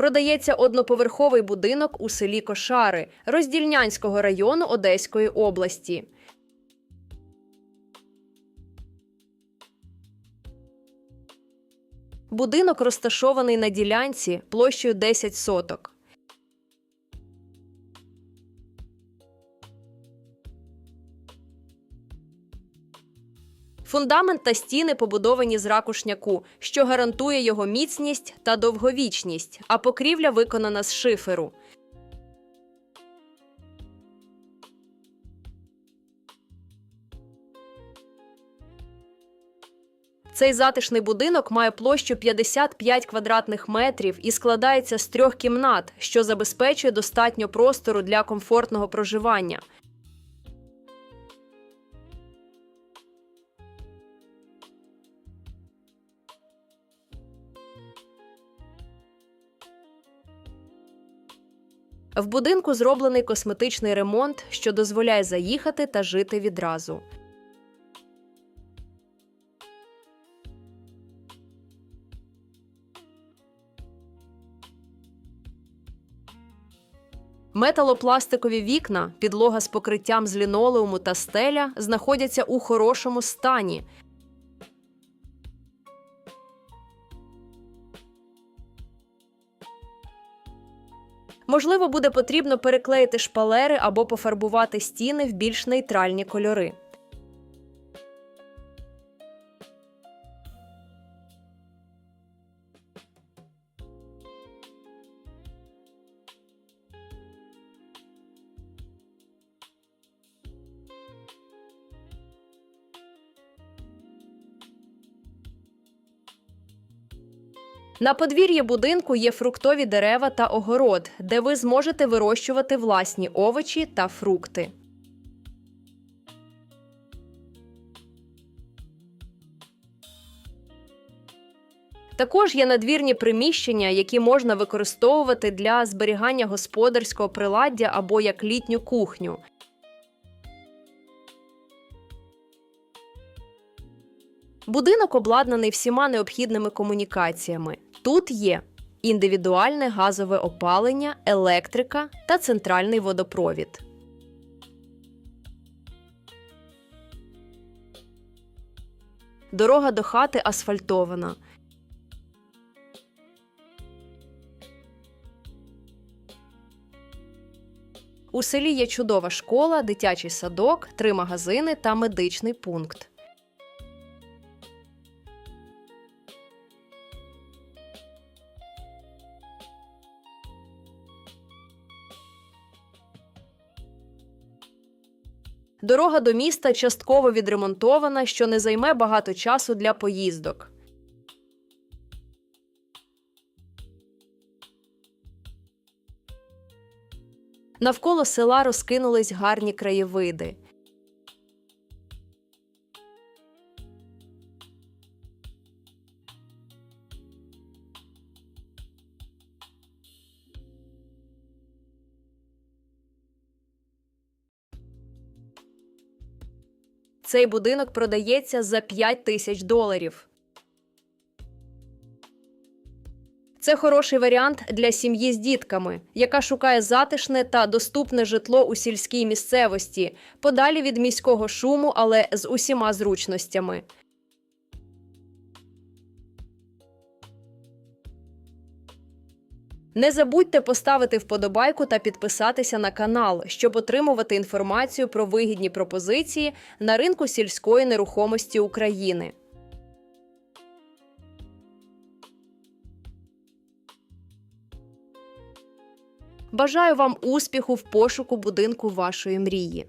продається одноповерховий будинок у селі Кошари Роздільнянського району Одеської області. Будинок розташований на ділянці площею 10 соток. Фундамент та стіни побудовані з ракушняку, що гарантує його міцність та довговічність, а покрівля виконана з шиферу. Цей затишний будинок має площу 55 квадратних метрів і складається з трьох кімнат, що забезпечує достатньо простору для комфортного проживання. В будинку зроблений косметичний ремонт, що дозволяє заїхати та жити відразу. Металопластикові вікна, підлога з покриттям з лінолеуму та стеля знаходяться у хорошому стані. Можливо, буде потрібно переклеїти шпалери або пофарбувати стіни в більш нейтральні кольори. На подвір'ї будинку є фруктові дерева та огород, де ви зможете вирощувати власні овочі та фрукти. Також є надвірні приміщення, які можна використовувати для зберігання господарського приладдя або як літню кухню. Будинок обладнаний всіма необхідними комунікаціями. Тут є індивідуальне газове опалення, електрика та центральний водопровід. Дорога до хати асфальтована. У селі є чудова школа, дитячий садок, три магазини та медичний пункт. Дорога до міста частково відремонтована, що не займе багато часу для поїздок. Навколо села розкинулись гарні краєвиди. Цей будинок продається за 5 тисяч доларів. Це хороший варіант для сім'ї з дітками, яка шукає затишне та доступне житло у сільській місцевості, подалі від міського шуму, але з усіма зручностями. Не забудьте поставити вподобайку та підписатися на канал, щоб отримувати інформацію про вигідні пропозиції на ринку сільської нерухомості України. Бажаю вам успіху в пошуку будинку вашої мрії.